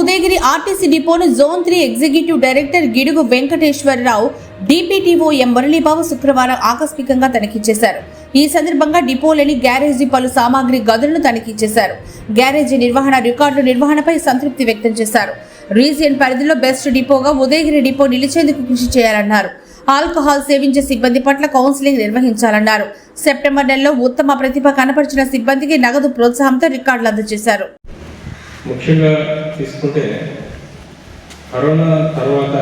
Udayagiri RTC డిపోను zone three executive director Gidugu Venkateswararao DPTO M Muralibabu శుక్రవారం ఆకస్మికంగా తనిఖీ చేశారు. ఈ సందర్భంగా డిపోలోని గ్యారేజీ పలు సామాగ్రి గదులను తనిఖీ చేశారు. గ్యారేజీ నిర్వహణ రికార్డుల నిర్వహణపై సంతృప్తి వ్యక్తం చేశారు. రీజియన్ పరిధిలో బెస్ట్ డిపోగా ఉదయగిరి డిపో నిలిచేందుకు కృషి చేయాలన్నారు. ఆల్కహాల్ సేవించే సిబ్బంది పట్ల కౌన్సిలింగ్ నిర్వహించాలన్నారు. సెప్టెంబర్ నెలలో ఉత్తమ ప్రతిభ కనపరిచిన సిబ్బందికి నగదు ప్రోత్సాహంతో రికార్డులు అందజేశారు. ముఖ్యంగా తీసుకుంటే కరోనా తర్వాత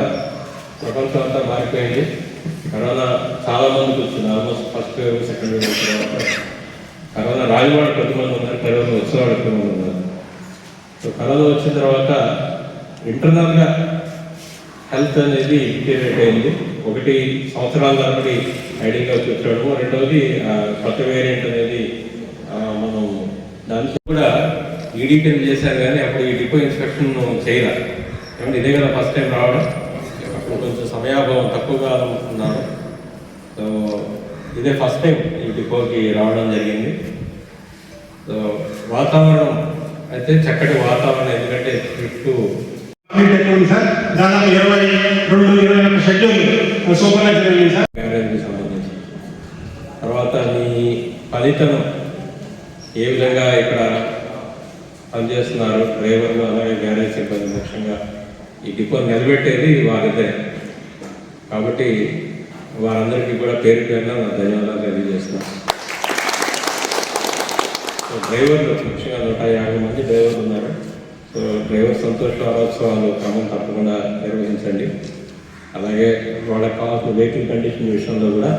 ప్రపంచం అంతా మారిపోయింది. కరోనా చాలా మందికి వచ్చింది. Almost first wave second wave తర్వాత కరోనా రాజవాడ కొంతమంది ఉన్నారు కరోనా వచ్చేవాడు కొంతమంది ఉన్నారు. సో కరోనా వచ్చిన తర్వాత ఇంటర్నల్గా హెల్త్ అనేది ఇంటీరియట్ అయింది. ఒకటి సంవత్సరాల తరబడి ఐడియా వచ్చి వచ్చాడు. రెండవది కొత్త వేరియంట్ అనేది మనం దాంతో కూడా ఈడీటీ చేశారు కానీ అప్పుడు ఈ డిపో ఇన్స్పెక్షన్ చేయరా ఏమంటే ఇదే కదా ఫస్ట్ టైం రావడం. అప్పుడు కొంచెం సమయాభావం తక్కువగా ఉన్నాను సో ఇదే ఫస్ట్ టైం ఈ డిపోకి రావడం జరిగింది. సో వాతావరణం అయితే చక్కటి వాతావరణం ఎందుకంటే చుట్టూ సార్. దాదాపు ఇరవై రెండు ఇరవై ఒక్క షెడ్యూల్ సూపర్వైజర్ జరిగింది సార్. గ్యారేజ్కి సంబంధించి. తర్వాత మీ ఫలితం ఏ విధంగా ఇక్కడ పనిచేస్తున్నారు. డ్రైవర్లు అలాగే గ్యారేజ్ సిబ్బంది ముఖ్యంగా ఈ డిపో నిలబెట్టేది వారిదే. కాబట్టి వారందరికీ కూడా పేరు పేరున నా ధన్యవాదాలు తెలియజేస్తున్నాను. డ్రైవర్లు ముఖ్యంగా నూట యాభై మంది డ్రైవర్లు ఉన్నారు. సో డ్రైవర్ సంతోష వారోత్సవాలు క్రమం తప్పకుండా నిర్వహించండి. అలాగే వాళ్ళకి కావాల్సిన వెహికల్ కండిషన్ విషయంలో కూడా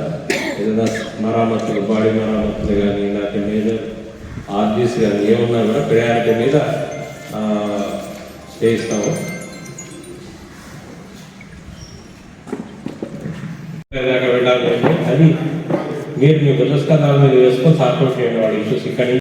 ఏదైనా మరామతులు బాడీ మరామతులు కానీ లేకపోతే మేజర్ ఆర్జీస్ కానీ ఏమున్నా కూడా ప్రయారిటీ మీద ఆ, చేయిస్తాము వెళ్ళాలి. అది మీరు మీ పురస్కారాల మీద వేసుకొని సార్ట్ చేయండి వాళ్ళ ఇష్యూస్ ఇక్కడ